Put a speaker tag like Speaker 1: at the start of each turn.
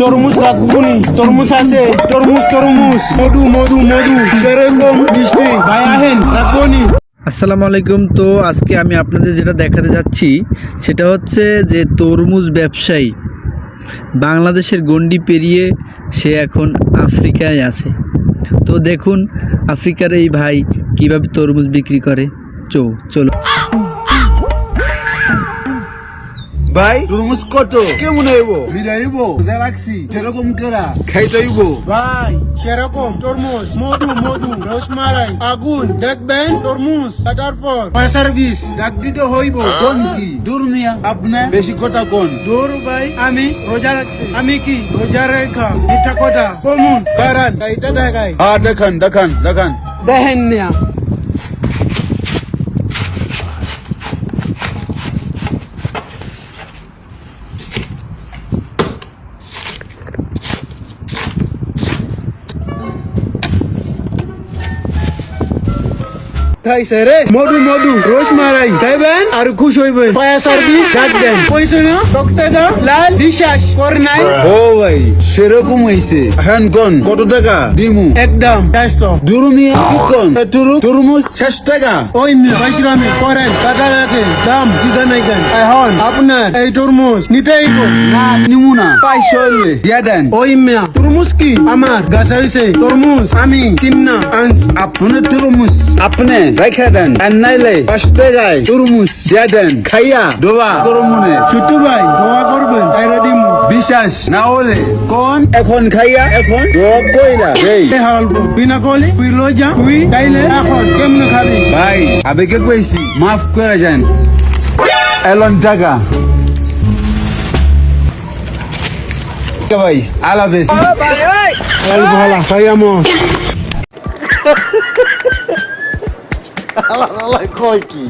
Speaker 1: তরমুজ রাখবুনি তরমুজ আছে। তরমুজ তরমুজ। মধু মধু মধু। সেরকম মিষ্টি ভাই আহেন
Speaker 2: আসসালামু আলাইকুম। তো আজকে আমি আপনাদের যেটা দেখাতে যাচ্ছি, সেটা হচ্ছে যে তরমুজ ব্যবসায়ী বাংলাদেশের গণ্ডি পেরিয়ে সে এখন আফ্রিকায় আছে। তো দেখুন, আফ্রিকার এই ভাই কীভাবে তরমুজ বিক্রি করে। চো, চলো।
Speaker 3: ভাই? তরমুজ কত কেমন হইব? মিলাইব যা রাখছি সেরকম কেরা? খাইতেইব
Speaker 1: ভাই সেরকম তরমুজ। মধু মধু রসমালাই আগুন দেখবেন তরমুজ। কাটার পর বিষ ডাক দিতে হইব।
Speaker 3: কোন কি? দূর মিয়া। আপনি? বেশি কথা কোন?
Speaker 1: দূর ভাই আমি রোজা রাখছি। আমি কি রোজা রেখা? মিঠা কথা? কমুন কারণ এটা দেখাই।
Speaker 3: হ্যাঁ দেখান দেখান দেখান।
Speaker 1: দেখেন না খাইছে রে মধু মধু রোজ মারাই খাইবেন আর খুশ হইবেন পায়া সার্ভিস ডাক দেন। কইছে না ডক্টর লাল? বিশ্বাস করে নাই।
Speaker 3: ও ভাই সেরকম হইছে। হ্যান কোন কত টাকা? দিমু
Speaker 1: একদম। ব্যস্ত।
Speaker 3: দূর মিয়া কি কোন? তুরু তরমুজ শেষ টাকা।
Speaker 1: ওই পাইছিলামি করেন। টাকা রাখেন। দাম দিদা নাই কেন? এখন আপনার এই তরমুজ নিতে আইব।
Speaker 3: না নিমু না। পাইছো হইলে দিয়া দেন।
Speaker 1: ওই মিয়া তরমুজ কি? আমার গাছ হইছে। তরমুজ আমি কিন্না আনছি।
Speaker 3: আপনার তরমুজ আপনি রেখে দেন। আর নাইলে পাঁচ টাকায় তরমুজ। দিয়া দেন খাইয়া ডোবা তরমুনে
Speaker 1: ছোট্ট ভাই দোয়া করবেন দিমু
Speaker 3: বিশ্বাস না হলে কোন এখন খাইয়া এখন ডোবা কইরা এই।
Speaker 1: হালব বিনা কলি তুই লই যা তুই তাইলে এখন কেমনে খাবি
Speaker 3: ভাই আবেগে কইছি মাফ করে যান। এলন টাকা ভাই আলাবেস
Speaker 1: এল ভালা খাইয়ামো
Speaker 3: কয় কি?